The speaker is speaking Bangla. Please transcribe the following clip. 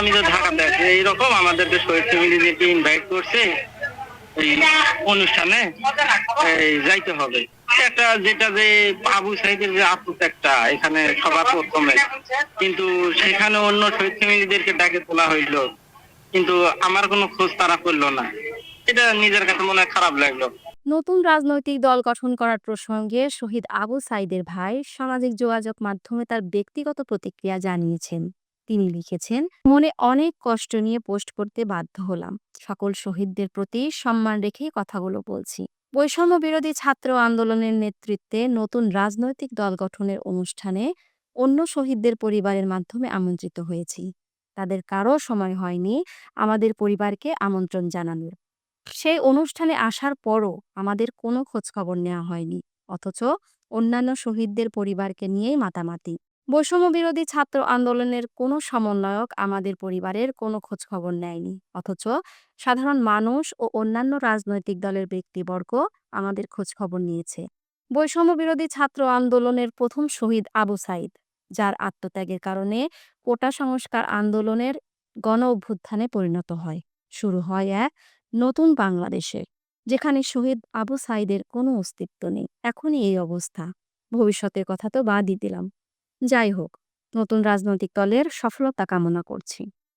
আমি তো ঢাকাতে আছি। এইরকম আমাদেরকে শহীদ ফ্যামিলিদেরকে ইনভাইট করছে, এই অনুষ্ঠানে যাইতে হবে। একটা যেটা যে আবু যে আত্মত্যাগটা এখানে সবার প্রথমে। কিন্তু সেখানে অন্য শহীদ ফ্যামিলিদেরকে ডাকে তোলা হইল। কিন্তু আমার কোনো খোঁজ তারা করল না। এটা নিজের কাছে মনে খারাপ লাগল। নতুন রাজনৈতিক দল গঠন করার প্রসঙ্গে শহীদ আবু সাইদের ভাই সামাজিক যোগাযোগ মাধ্যমে তার ব্যক্তিগত প্রতিক্রিয়া জানিয়েছেন। তিনি লিখেছেন, মনে অনেক কষ্ট নিয়ে পোস্ট করতে বাধ্য হলাম। সকল শহীদদের প্রতি সম্মান রেখেই কথাগুলো বলছি। বৈষম্য বিরোধী ছাত্র আন্দোলনের নেতৃত্বে নতুন রাজনৈতিক দল গঠনের অনুষ্ঠানে অন্য শহীদদের পরিবারের মাধ্যমে আমন্ত্রিত হয়েছি। তাদের কারও সময় হয়নি আমাদের পরিবারকে আমন্ত্রণ জানানোর। সেই অনুষ্ঠানে আসার পরও আমাদের কোনো খোঁজখবর নেওয়া হয়নি। অথচ অন্যান্য শহীদদের পরিবারকে নিয়েই মাতামাতি। বৈষম্য বিরোধী ছাত্র আন্দোলনের কোনো সমন্বয়ক আমাদের পরিবারের কোনো খোঁজখবর নেয়নি। অথচ সাধারণ মানুষ ও অন্যান্য রাজনৈতিক দলের ব্যক্তিবর্গ আমাদের খোঁজখবর নিয়েছে। বৈষম্য বিরোধী ছাত্র আন্দোলনের প্রথম শহীদ আবু সাইদ, যার আত্মত্যাগের কারণে কোটা সংস্কার আন্দোলনের গণ অভ্যুত্থানে পরিণত হয়। শুরু হয় এক নতুন বাংলাদেশে, যেখানে শহীদ আবু সাইদের কোনো অস্তিত্ব নেই। এখনই এই অবস্থা। ভবিষ্যতের কথা তো বাদই দিলাম। যাই হোক নতুন রাজনৈতিক দলের সফলতা কামনা করছি।